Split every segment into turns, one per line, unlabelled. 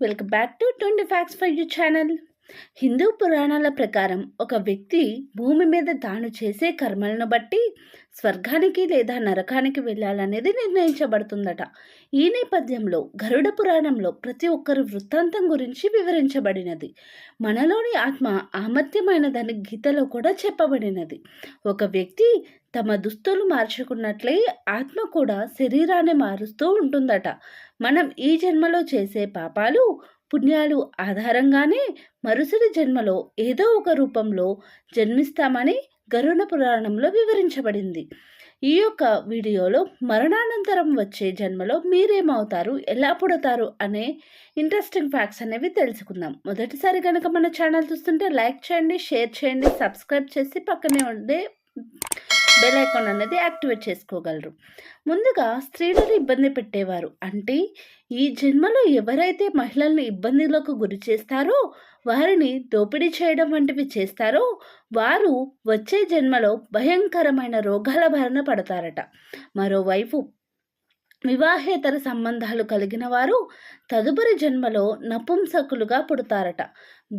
welcome back to 20 Facts for You channel. Hindu పురాణాల ప్రకారం ఒక వ్యక్తి భూమి మీద తాను చేసే కర్మలను బట్టి స్వర్గానికి లేదా నరకానికి వెళ్ళాలనేది నిర్ణయించబడుతుందట. ఈ నేపథ్యంలో గరుడ పురాణంలో ప్రతి ఒక్కరి వృత్తాంతం గురించి వివరించబడినది. మనలోని ఆత్మ ఆమత్యమైనదని గీతలో కూడా చెప్పబడినది. ఒక వ్యక్తి తమ దుస్తులు మార్చుకున్నట్లే ఆత్మ కూడా శరీరాన్ని మారుస్తూ ఉంటుందట. మనం ఈ జన్మలో చేసే పాపాలు పుణ్యాలు ఆధారంగానే మరుసటి జన్మలో ఏదో ఒక రూపంలో జన్మిస్తామని గరుణ పురాణంలో వివరించబడింది. ఈ యొక్క వీడియోలో మరణానంతరం వచ్చే జన్మలో మీరేమవుతారు ఎలా పుడతారు అనే ఇంట్రెస్టింగ్ ఫ్యాక్ట్స్ అనేవి తెలుసుకుందాం. మొదటిసారి కనుక మన ఛానల్ చూస్తుంటే లైక్ చేయండి షేర్ చేయండి సబ్స్క్రైబ్ చేసి పక్కనే ఉండే బెల్ ఐకాన్ అనేది యాక్టివేట్ చేసుకోగలరు. ముందుగా స్త్రీలను ఇబ్బంది పెట్టేవారు. అంటే ఈ జన్మలో ఎవరైతే మహిళల్ని ఇబ్బందులకు గురి చేస్తారో వారిని దోపిడీ చేయడం వంటివి చేస్తారో వారు వచ్చే జన్మలో భయంకరమైన రోగాల బారిన పడతారట. మరోవైపు వివాహేతర సంబంధాలు కలిగిన వారు తదుపరి జన్మలో నపుంసకులుగా పుడతారట.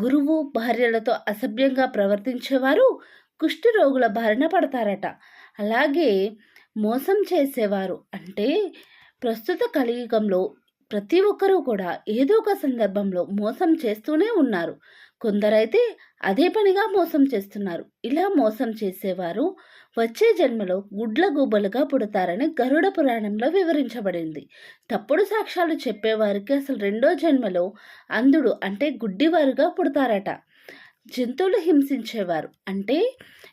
గురువు భార్యలతో అసభ్యంగా ప్రవర్తించేవారు కుష్ఠరోగుల బారిన పడతారట. అలాగే మోసం చేసేవారు. అంటే ప్రస్తుత కలియుగంలో ప్రతి ఒక్కరూ కూడా ఏదో ఒక సందర్భంలో మోసం చేస్తూనే ఉన్నారు. కొందరైతే అదే పనిగా మోసం చేస్తున్నారు. ఇలా మోసం చేసేవారు వచ్చే జన్మలో గుడ్ల గూబలుగా పుడతారని గరుడ పురాణంలో వివరించబడింది. తప్పుడు సాక్ష్యాలు చెప్పేవారికి అసలు రెండో జన్మలో అంధుడు అంటే గుడ్డివారుగా పుడతారట. జంతువులు హింసించేవారు. అంటే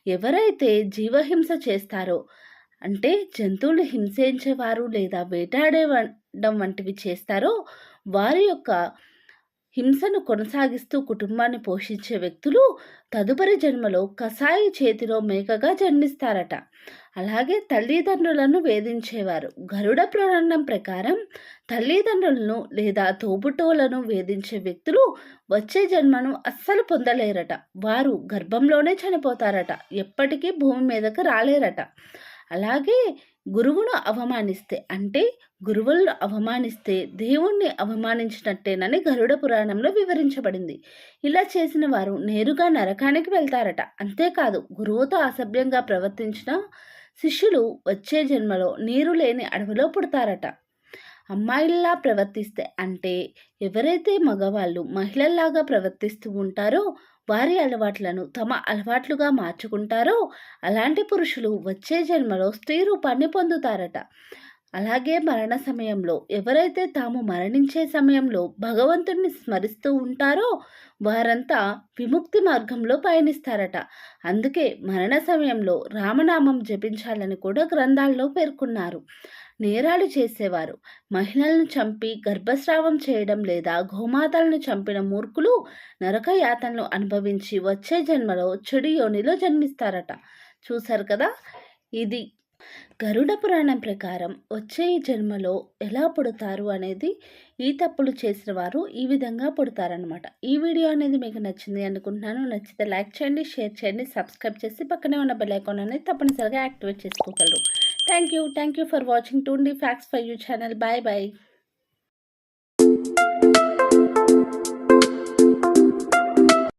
ఎవరైతే జీవహింస చేస్తారో అంటే జంతువులు హింసించేవారు లేదా వేటాడేవడం వంటివి చేస్తారో వారి యొక్క హింసను కొనసాగిస్తూ కుటుంబాన్ని పోషించే వ్యక్తులు తదుపరి జన్మలో కసాయి చేతిలో మేకగా జన్మిస్తారట. అలాగే తల్లిదండ్రులను వేధించేవారు. గరుడ పురాణం ప్రకారం తల్లిదండ్రులను లేదా తోబుటోలను వేధించే వ్యక్తులు వచ్చే జన్మను అస్సలు పొందలేరట. వారు గర్భంలోనే చనిపోతారట. ఎప్పటికీ భూమి మీదకు రాలేరట. అలాగే గురువును అవమానిస్తే అంటే గురువులను అవమానిస్తే దేవుణ్ణి అవమానించినట్టేనని గరుడ పురాణంలో వివరించబడింది. ఇలా చేసిన వారు నేరుగా నరకానికి వెళ్తారట. అంతేకాదు గురువుతో అసభ్యంగా ప్రవర్తించిన శిష్యులు వచ్చే జన్మలో నీరు లేని అడవిలో పుడతారట. అమ్మాయిల్లా ప్రవర్తిస్తే అంటే ఎవరైతే మగవాళ్ళు మహిళల్లాగా ప్రవర్తిస్తూ ఉంటారో వారి అలవాట్లను తమ అలవాట్లుగా మార్చుకుంటారో అలాంటి పురుషులు వచ్చే జన్మలో స్త్రీ రూపాన్ని పొందుతారట. అలాగే మరణ సమయంలో ఎవరైతే తాము మరణించే సమయంలో భగవంతుణ్ణి స్మరిస్తూ ఉంటారో వారంతా విముక్తి మార్గంలో పయనిస్తారట. అందుకే మరణ సమయంలో రామనామం జపించాలని కూడా గ్రంథాల్లో పేర్కొన్నారు. నేరాలు చేసేవారు. మహిళలను చంపి గర్భస్రావం చేయడం లేదా గోమాతలను చంపిన మూర్ఖులు నరక యాతనలు అనుభవించి వచ్చే జన్మలో చెడు యోనిలో జన్మిస్తారట. చూశారు కదా? ఇది గరుడ పురాణం ప్రకారం వచ్చే ఈ జన్మలో ఎలా పుడతారు అనేది ఈ తప్పులు చేసిన వారు ఈ విధంగా పుడతారనమాట ఈ వీడియో అనేది మీకు నచ్చింది అనుకుంటున్నాను. నచ్చితే లైక్ చేయండి షేర్ చేయండి సబ్స్క్రైబ్ చేసి పక్కనే ఉన్న బెల్ ఐకాన్ అనేది తప్పనిసరిగా యాక్టివేట్ చేసుకోగలరు. Thank you. Thank you for watching. టూండి facts for you channel. Bye bye.